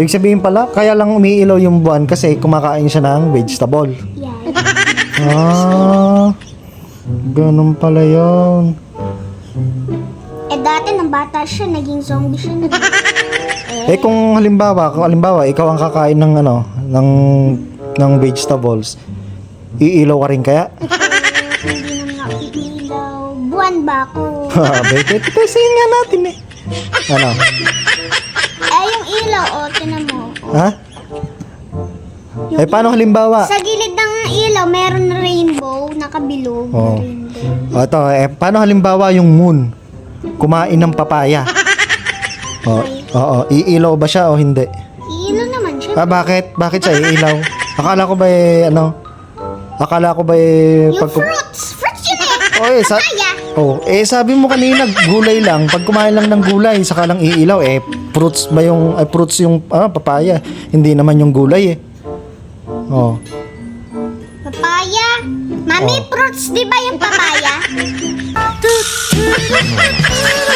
Ibig sabihin pala, kaya lang umiilaw yung buwan kasi kumakain siya ng vegetable. Yan. Ah, ganun pala yun. Eh dati nang bata siya, naging zombie siya. na. Eh kung halimbawa, kung halimbawa ikaw ang kakain ng ano, ng ng vegetables, iilaw ka rin kaya? Hindi na nakikilaw. Buwan ba ako? Bete, testayin nga natin eh. Ano? Yung o, tinan mo. Ha? Eh paano halimbawa? Sa gilid ng ilaw, meron rainbow, nakabilog na Oo. rainbow. O ito, eh, paano halimbawa yung moon? Kumain ng papaya. O, oo, iilaw ba siya o hindi? Ilaw naman siya. Ah, bakit? Bakit siya iilaw? Akala ko ba eh, ano? Akala ko ba eh, Yung pag... fruits! Eh! Oh, eh, sa... Oh, eh sabi mo kanina gulay lang. Pag kumain lang ng gulay, saka lang iilaw eh fruits ba yung ay fruits yung ah, papaya. Hindi naman yung gulay eh. Oh. Papaya! Mami, Oh. fruits, di ba yung papaya?